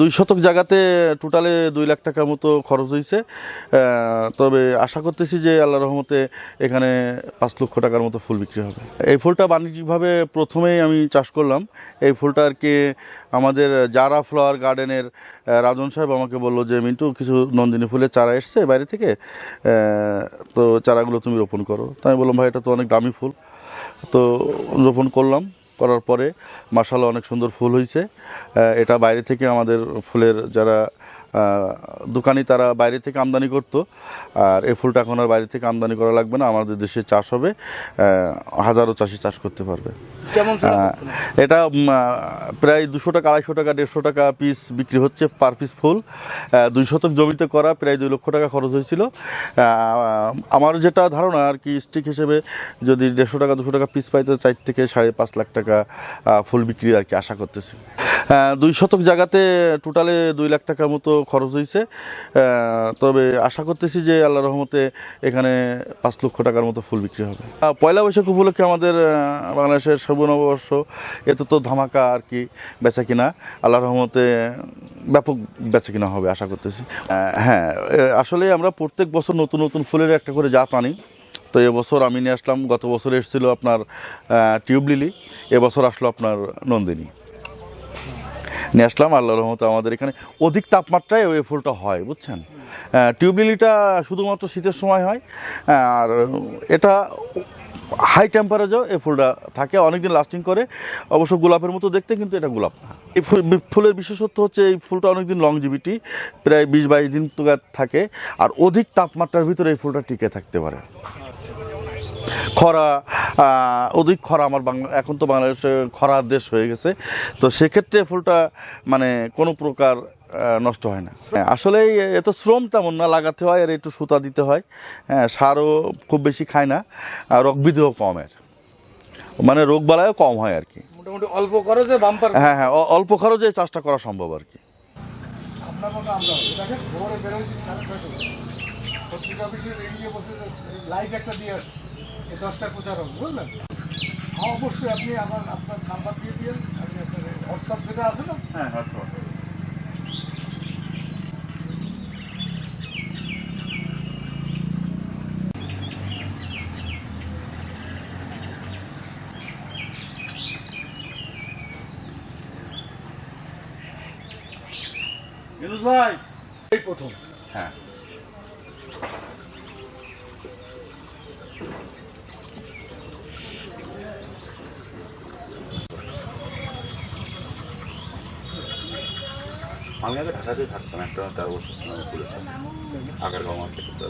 দুই শতক জায়গাতে টোটালে দুই লাখ টাকার মতো খরচ হয়েছে তবে আশা করতেছি যে আল্লাহ রহমতে এখানে পাঁচ লক্ষ টাকার মতো ফুল বিক্রি হবে। এই ফুলটা বাণিজ্যিকভাবে প্রথমেই আমি চাষ করলাম। এই ফুলটা আর কি আমাদের জারা ফ্লাওয়ার গার্ডেনের রাজন সাহেব আমাকে বলল যে, মিন্টু, কিছু নন্দিনী ফুলের চারা এসছে বাইরে থেকে? তো চারাগুলো তুমি রোপণ করো। তাই আমি বললাম, ভাই, এটা তো অনেক দামি ফুল। তো রোপণ করলাম। করার পরে মাসাল্লাহ অনেক সুন্দর ফুল হয়েছে এটা বাইরে থেকে আমাদের ফুলের যারা দোকানি তারা বাইরে থেকে আমদানি করতো। আর এই ফুলটা এখন আর বাইরে থেকে আমদানি করা লাগবে না আমাদের দেশে চাষ হবে হাজারো চাষি চাষ করতে পারবে। এটা প্রায় দুশো টাকা আড়াইশো টাকা দেড়শো টাকা পিস বিক্রি হচ্ছে পার পিস ফুল। দুই শতক জমিতে করা প্রায় দুই লক্ষ টাকা খরচ হয়েছিল। আমার যেটা ধারণা আর কি স্টিক হিসেবে যদি দেড়শো টাকা দুশো টাকা পিস পাই তো চার থেকে সাড়ে পাঁচ লাখ টাকা ফুল বিক্রি আর কি আশা করতেছি। দুই শতক জায়গাতে টোটালে দুই লাখ টাকার মতো খরচ হয়েছে তবে আশা করতেছি যে আল্লাহ রহমতে এখানে পাঁচ লক্ষ টাকার মতো ফুল বিক্রি হবে। পয়লা বৈশাখ উপলক্ষে আমাদের বাংলাদেশের সর্ব নববর্ষ এত তো ধামাকা আর কি বেচা কিনা। আল্লাহ রহমতে ব্যাপক বেচা কিনা হবে আশা করতেছি। হ্যাঁ আসলে আমরা প্রত্যেক বছর নতুন নতুন ফুলের একটা করে জাত আনি। তো এবছর আমি নিয়ে আসলাম, গত বছর এসেছিল আপনার টিউব লিলি এবছর আসলো আপনার নন্দিনী। নিয়ে আসলাম, আল্লাহ রহমতে আমাদের এখানে অধিক তাপমাত্রায় ওই ফুলটা হয়, বুঝছেন? টিউব লিলিটা শুধুমাত্র শীতের সময় হয় আর এটা হাই টেম্পারেচার এই ফুলটা থাকে, অনেকদিন লাস্টিং করে। অবশ্য গোলাপের মতো দেখতে, কিন্তু এটা গোলাপ না। এই ফুল- ফুলের বিশেষত্ব হচ্ছে এই ফুলটা অনেকদিন লংজিভিটি প্রায় বিশ বাইশ দিন থাকে, আর অধিক তাপমাত্রার ভিতরে এই ফুলটা টিকে থাকতে পারে। খরা অধিক খরা আমার বাংলা এখন তো বাংলাদেশে খরার দেশ হয়ে গেছে। তো সেক্ষেত্রে ফুলটা মানে কোনো প্রকার নষ্ট হয় না। আসলে এত শ্রম তেমন না লাগাতে হয় আর একটু সুতা দিতে হয়। হ্যাঁ সারও খুব বেশি খায় না আর রোগবিধিও কমের মানে রোগ বালায়ও কম হয় আর কি। মোটামুটি অল্প খরচে বাম্পার হ্যাঁ হ্যাঁ অল্প খরচে চাষটা করা সম্ভব আর কি। আপনার মতো আমরা দেখেন ভোরে বেরোচ্ছি সাড়ে ছয়টা পত্রিকা অফিসে এগিয়ে বসে লাইভ একটা দিয়ে আসছি। দশটা প্রচারক বুঝলেন? হ্যাঁ অবশ্যই আপনি আমার আপনার নাম্বার দিয়ে দিন আমি আপনার হোয়াটসঅ্যাপ যেটা আছে না? হ্যাঁ ভাই। এই প্রথম। হ্যাঁ। আমি আগে ঢাকাতেই থাকতাম একটা তার আগের পুলিশ আগারগাঁও মার্কেটে